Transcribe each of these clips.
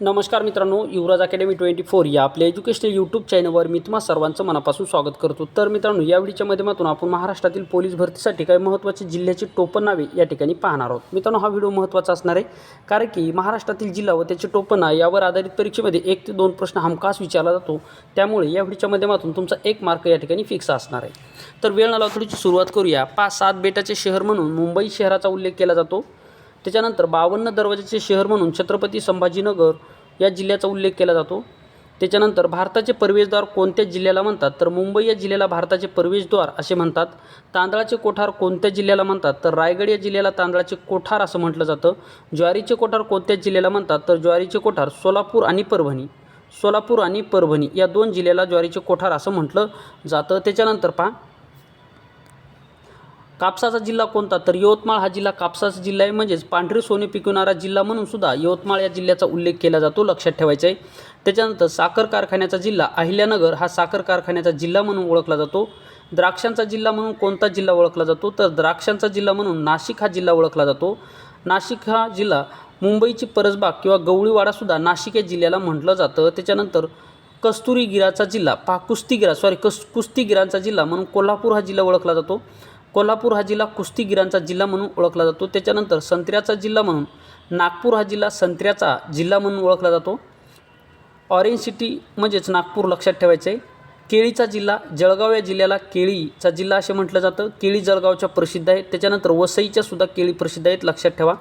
नमस्कार मित्रांनो युवराज academy twenty four या आपल्या एज्युकेशनल यूट्यूब चॅनलवर मी तुम्हा सर्वांचं मनापासून स्वागत करतो. तर मित्रांनो या व्हिडिओच्या माध्यमातून आपण महाराष्ट्रातील पोलीस भरतीसाठी काही महत्त्वाचे जिल्ह्याची टोपण नावे या ठिकाणी पाहणार आहोत. मित्रांनो हा व्हिडिओ महत्त्वाचा असणार आहे कारण की महाराष्ट्रातील जिल्हा व त्याचे टोपण यावर आधारित परीक्षेमध्ये एक ते दोन प्रश्न हमखास विचारला जातो. त्यामुळे या व्हिडिओच्या माध्यमातून तुमचा एक मार्क या ठिकाणी फिक्स असणार आहे. तर वेळ न थोडीची सुरुवात करूया. पाच सात बेटाचे शहर म्हणून मुंबई शहराचा उल्लेख केला जातो. त्याच्यानंतर बावन्न दरवाजाचे शहर म्हणून छत्रपती संभाजीनगर या जिल्ह्याचा उल्लेख केला जातो. त्याच्यानंतर भारताचे प्रवेशद्वार कोणत्या जिल्ह्याला म्हणतात? तर मुंबई या जिल्ह्याला भारताचे प्रवेशद्वार असे म्हणतात. तांदळाचे कोठार कोणत्या जिल्ह्याला म्हणतात? तर रायगड या जिल्ह्याला तांदळाचे कोठार असं म्हटलं जातं. ज्वारीचे कोठार कोणत्या जिल्ह्याला म्हणतात? तर ज्वारीचे कोठार सोलापूर आणि परभणी. सोलापूर आणि परभणी या दोन जिल्ह्याला ज्वारीचे कोठार असं म्हटलं जातं. त्याच्यानंतर पहा कापसाचा जिल्हा कोणता? तर यवतमाळ हा जिल्हा कापसाचा जिल्हा आहे. म्हणजेच पांढरे सोने पिकवणारा जिल्हा म्हणून सुद्धा यवतमाळ या जिल्ह्याचा उल्लेख केला जातो लक्षात ठेवायचा आहे. त्याच्यानंतर साखर कारखान्याचा जिल्हा अहिल्यानगर हा साखर कारखान्याचा जिल्हा म्हणून ओळखला जातो. द्राक्षांचा जिल्हा म्हणून कोणता जिल्हा ओळखला जातो? तर द्राक्षांचा जिल्हा म्हणून नाशिक हा जिल्हा ओळखला जातो. नाशिक हा जिल्हा मुंबईची परसबाग किंवा गवळीवाडासुद्धा नाशिक या जिल्ह्याला म्हटलं जातं. त्याच्यानंतर कस्तुरीगिराचा जिल्हा पहा कुस्तीगिरा सॉरी कस कुस्तीगिरांचा जिल्हा म्हणून कोल्हापूर हा जिल्हा ओळखला जातो. कोल्हापूर हा जिल्हा कुस्तीगिरांचा जिल्हा म्हणून ओळखला जातो. त्याच्यानंतर संत्र्याचा जिल्हा म्हणून नागपूर हा जिल्हा संत्र्याचा जिल्हा म्हणून ओळखला जातो. ऑरेंज सिटी म्हणजेच नागपूर लक्षात ठेवायचं आहे. केळीचा जिल्हा जळगाव या जिल्ह्याला केळीचा जिल्हा असे म्हटलं जातं. केळी जळगावच्या प्रसिद्ध आहेत त्याच्यानंतर वसईच्या सुद्धा केळी प्रसिद्ध आहेत लक्षात ठेवा.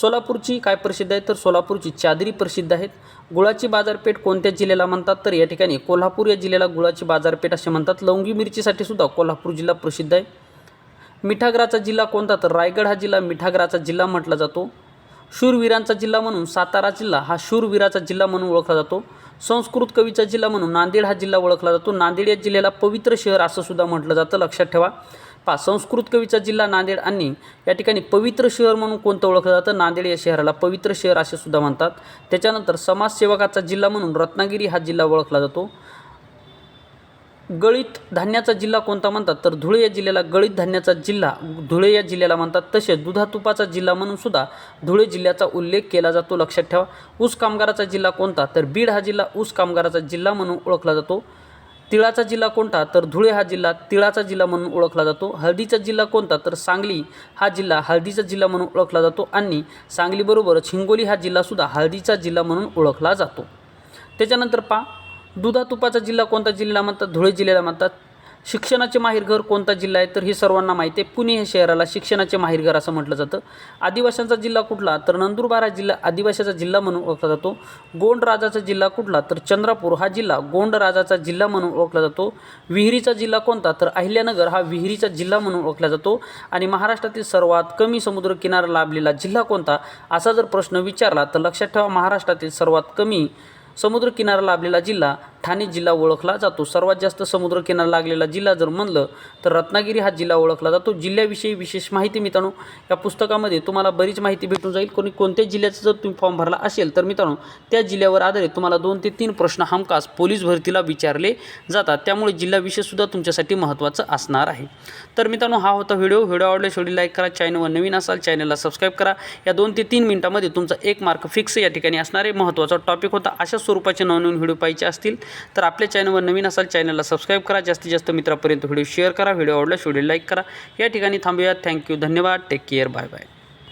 सोलापूरची काय प्रसिद्ध आहे? तर सोलापूरची चादरी प्रसिद्ध आहेत. गुळाची बाजारपेठ कोणत्या जिल्ह्याला म्हणतात? तर या ठिकाणी कोल्हापूर या जिल्ह्याला गुळाची बाजारपेठ असे म्हणतात. लवंगी मिरचीसाठी सुद्धा कोल्हापूर जिल्हा प्रसिद्ध आहे. मिठागराचा जिल्हा कोणता? तर रायगड हा जिल्हा मिठागराचा जिल्हा म्हटला जातो. शूरवीरांचा जिल्हा म्हणून सातारा जिल्हा हा शूरवीराचा जिल्हा म्हणून ओळखला जातो. संस्कृत कवीचा जिल्हा म्हणून नांदेड हा जिल्हा ओळखला जातो. नांदेड या जिल्ह्याला पवित्र शहर असं सुद्धा म्हटलं जातं. लक्षात ठेवा. पहा संस्कृत कवीचा जिल्हा नांदेड आणि या ठिकाणी पवित्र शहर म्हणून कोणतं ओळखलं जातं? नांदेड या शहराला पवित्र शहर असे सुद्धा म्हणतात. त्याच्यानंतर समाजसेवकाचा जिल्हा म्हणून रत्नागिरी हा जिल्हा ओळखला जातो. गळीत धान्याचा जिल्हा कोणता म्हणतात? तर धुळे या जिल्ह्याला गळीत धान्याचा जिल्हा धुळे या जिल्ह्याला म्हणतात. तसेच दुधातुपाचा जिल्हा म्हणून सुद्धा धुळे जिल्ह्याचा उल्लेख केला जातो. लक्षात ठेवा. ऊस कामगाराचा जिल्हा कोणता? तर बीड हा जिल्हा ऊस कामगाराचा जिल्हा म्हणून ओळखला जातो. तिळाचा जिल्हा कोणता? तर धुळे हा जिल्हा तिळाचा जिल्हा म्हणून ओळखला जातो. हळदीचा जिल्हा कोणता? तर सांगली हा जिल्हा हळदीचा जिल्हा म्हणून ओळखला जातो. आणि सांगलीबरोबरच हिंगोली हा जिल्हासुद्धा हळदीचा जिल्हा म्हणून ओळखला जातो. त्याच्यानंतर पा दुधा तुपाचा जिल्हा कोणता जिल्हा म्हणतात? धुळे जिल्ह्याला म्हणतात. शिक्षणाचे माहेरघर कोणता जिल्हा आहे? तर हे सर्वांना माहिती आहे. पुणे हे शहराला शिक्षणाचे माहेरघर असं म्हटलं जातं. आदिवाशांचा जिल्हा कुठला? तर नंदुरबार हा जिल्हा आदिवाशाचा जिल्हा म्हणून ओळखला जातो. गोंड राजाचा जिल्हा कुठला? तर चंद्रपूर हा जिल्हा गोंड राजाचा जिल्हा म्हणून ओळखला जातो. विहिरीचा जिल्हा कोणता? तर अहिल्यानगर हा विहिरीचा जिल्हा म्हणून ओळखला जातो. आणि महाराष्ट्रातील सर्वात कमी समुद्रकिनारा लाभलेला जिल्हा कोणता? असा जर प्रश्न विचारला तर लक्षात ठेवा महाराष्ट्रातील सर्वात कमी समुद्रकिनारा लाभलेला जिल्हा ठाणे जिल्हा ओळखला जातो. सर्वात जास्त समुद्रकिनारा लागलेला जिल्हा जर म्हणलं तर रत्नागिरी हा जिल्हा ओळखला जातो. जिल्ह्याविषयी विशेष माहिती मित्रांनो या पुस्तकामध्ये तुम्हाला बरीच माहिती भेटून जाईल. कोणी कोणत्या जिल्ह्याचा जर तुम्ही फॉर्म भरला असेल तर मित्रांनो त्या जिल्ह्यावर आधारित तुम्हाला दोन ते तीन प्रश्न हमखास पोलीस भरतीला विचारले जातात. त्यामुळे जिल्हाविषयसुद्धा तुमच्यासाठी महत्त्वाचं असणार आहे. तर मित्रांनो हा होता व्हिडिओ. व्हिडिओ आवडल्यास व्हिडिओ लाईक करा चॅनलवर नवीन असाल चॅनलला सबस्क्राईब करा. या दोन ते तीन मिनिटामध्ये तुमचा एक मार्क फिक्स या ठिकाणी असणारे महत्त्वाचा टॉपिक होता. अशा स्वरूपाचे नवनवीन व्हिडिओ पाहिजे असतील तर आपल्या चॅनलवर नवीन असाल चॅनलला सबस्क्राईब करा. जास्तीत जास्त मित्रापर्यंत व्हिडिओ शेअर करा. व्हिडिओ आवडल्यास व्हिडिओ लाईक करा. या ठिकाणी थांबूया थँक्यू धन्यवाद. Take care bye bye